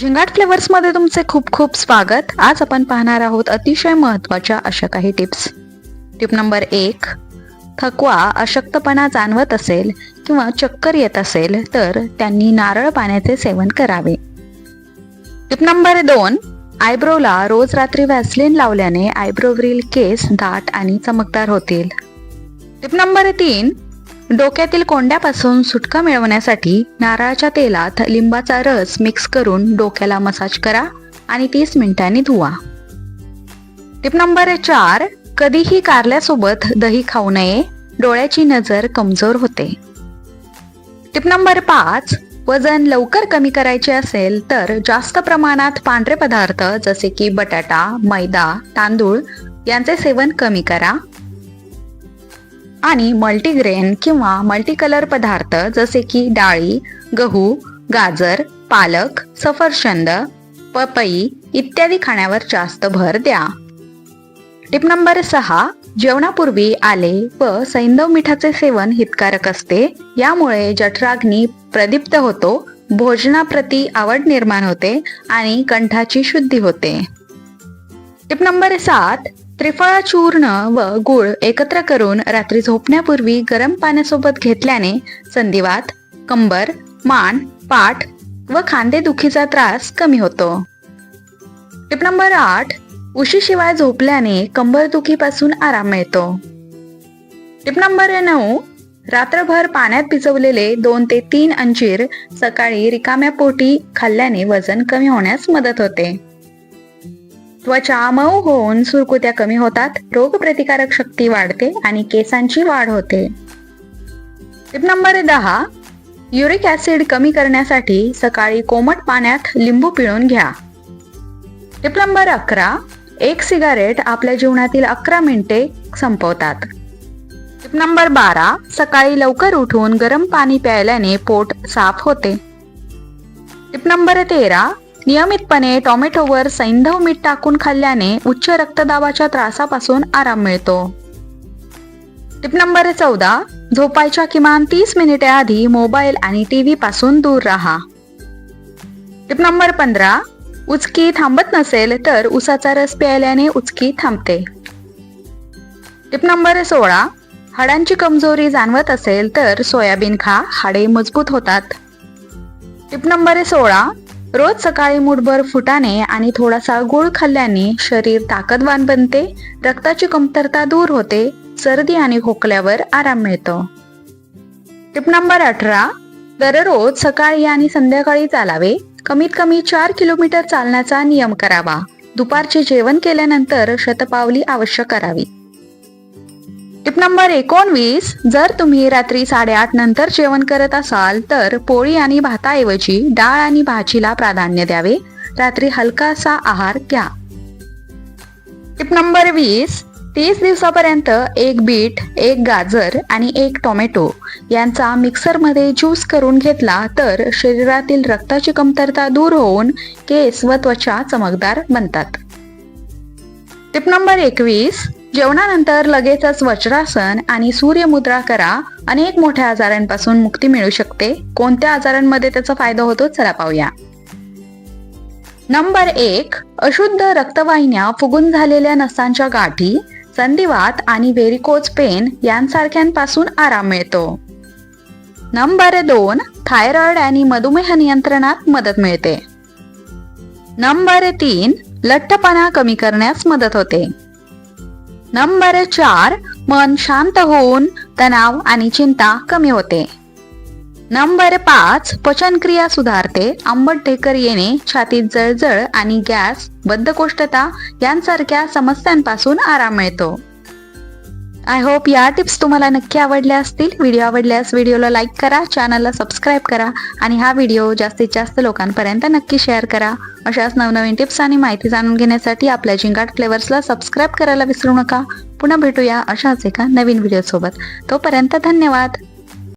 झिंगाट फ्लेवर्समध्ये तुमचे खूप खूप स्वागत. आज आपण पाहणार आहोत अतिशय महत्त्वाच्या अशा काही टिप्स. टिप नंबर एक थकवा अशक्तपणा जाणवत असेल किंवा चक्कर येत असेल तर त्यांनी नारळ पाण्याचे सेवन करावे. टिप नंबर दोन आयब्रोला रोज रात्री व्हॅसलिन लावल्याने आयब्रोवरील केस दाट आणि चमकदार होतील. टिप नंबर तीन डोक्यातील कोंड्यापासून सुटका मिळवण्यासाठी नारळाच्या तेलात लिंबाचा रस मिक्स करून डोक्याला मसाज करा आणि तीस मिनिटांनी धुवा. टिप नंबर चार कधीही कारल्यासोबत दही खाऊ नये. डोळ्याची नजर कमजोर होते. टिप नंबर पाच वजन लवकर कमी करायचे असेल तर जास्त प्रमाणात पांढरे पदार्थ जसे की बटाटा मैदा तांदूळ यांचे सेवन कमी करा. आणि मल्टीग्रेन किंवा मल्टीकलर पदार्थ जसे की डाळी गहू गाजर पालक सफरचंद पपई इत्यादी खाण्यावर जास्त भर द्या. टिप नंबर सहा जेवणापूर्वी आले व सैंदव मिठाचे सेवन हितकारक असते. यामुळे जठराग्नी प्रदीप्त होतो भोजनाप्रती आवड निर्माण होते आणि कंठाची शुद्धी होते. टिप नंबर सात त्रिफळा चूर्ण व गुळ एकत्र करून रात्री झोपण्यापूर्वी गरम पाण्यासोबत घेतल्याने संधिवात कंबर मान पाठ व खांदेदुखीचा त्रास कमी होतो. टिप नंबर आठ उशीशिवाय झोपल्याने कंबरदुखीपासून आराम मिळतो. टिप नंबर नऊ रात्रभर पाण्यात भिजवलेले दोन ते तीन अंजीर सकाळी रिकाम्या पोटी खाल्ल्याने वजन कमी होण्यास मदत होते. त्वचा मऊ होऊन सुरकुत्या कमी होतात रोगप्रतिकारक शक्ती वाढते आणि केसांची वाढ होते. टिप नंबर दहा युरिक ऍसिड कमी करण्यासाठी सकाळी कोमट पाण्यात लिंबू पिळून घ्या. टिप नंबर अकरा एक सिगारेट आपल्या जीवनातील अकरा मिनिटे संपवतात. टिप नंबर बारा सकाळी लवकर उठून गरम पाणी प्यायल्याने पोट साफ होते. टिप नंबर तेरा नियमितपणे टोमॅटोवर सैंधव मीठ टाकून खाल्ल्याने उच्च रक्तदाबाच्या त्रासापासून आराम मिळतो. टिप नंबर चौदा झोपायच्या किमान तीस मिनिटे आधी मोबाईल आणि टीव्ही पासून दूर राहा. टिप नंबर पंधरा उचकी थांबत नसेल तर उसाचा रस प्यायल्याने उचकी थांबते. टिप नंबर सोळा हाडांची कमजोरी जाणवत असेल तर सोयाबीन खा हाडे मजबूत होतात. टिप नंबर सोळा रोज सकाळी मुठभर फुटाने आणि थोडासा गुळ खाल्ल्याने शरीर ताकदवान बनते रक्ताची कमतरता दूर होते सर्दी आणि खोकल्यावर आराम मिळतो. टिप नंबर अठरा दररोज सकाळी आणि संध्याकाळी चालावे. कमीत कमी चार किलोमीटर चालण्याचा नियम करावा. दुपारचे जेवण केल्यानंतर शतपावली आवश्यक करावी. टिप नंबर एकोणवीस जर तुम्ही रात्री साडेआठ नंतर जेवण करत असाल तर पोळी आणि भाताऐवजी डाळ आणि भाजीला प्राधान्य द्यावे. रात्री हलकासा आहार घ्या. टिप नंबर वीस तीस दिवसापर्यंत एक बीट एक गाजर आणि एक टोमॅटो यांचा मिक्सरमध्ये ज्यूस करून घेतला तर शरीरातील रक्ताची कमतरता दूर होऊन केस व त्वचा चमकदार बनतात. टिप नंबर एकवीस जेवणानंतर लगेचच वज्रासन आणि सूर्यमुद्रा करा. अनेक मोठ्या आजारांपासून मुक्ती मिळू शकते. कोणत्या आजारांमध्ये त्याचा फायदा होतो? चला पाहूया. नंबर एक अशुद्ध रक्तवाहिन्या फुगून झालेल्या नसांच्या गाठी संधिवात आणि व्हेरिकोज पेन यांसारख्यांपासून आराम मिळतो. नंबर दोन थायरॉइड आणि मधुमेह नियंत्रणात मदत मिळते. नंबर तीन लठ्ठपणा कमी करण्यास मदत होते. नंबर चार मन शांत होऊन तणाव आणि चिंता कमी होते. नंबर पाच पचनक्रिया सुधारते. आंबट ढेकर येणे छातीत जळजळ आणि गॅस बद्धकोष्ठता यांसारख्या समस्यांपासून आराम मिळतो. आय होप या टिप्स तुम्हाला नक्की आवडल्या असतील. व्हिडिओ आवडल्यास व्हिडिओला लाईक करा चॅनलला सबस्क्राईब करा आणि हा व्हिडिओ जास्तीत जास्त लोकांपर्यंत नक्की शेअर करा. अशाच नवनवीन टिप्स आणि माहिती जाणून घेण्यासाठी आपल्या जिंगाट फ्लेवर्सला सबस्क्राईब करायला विसरू नका. पुन्हा भेटूया अशाच एका नवीन व्हिडिओसोबत तोपर्यंत धन्यवाद.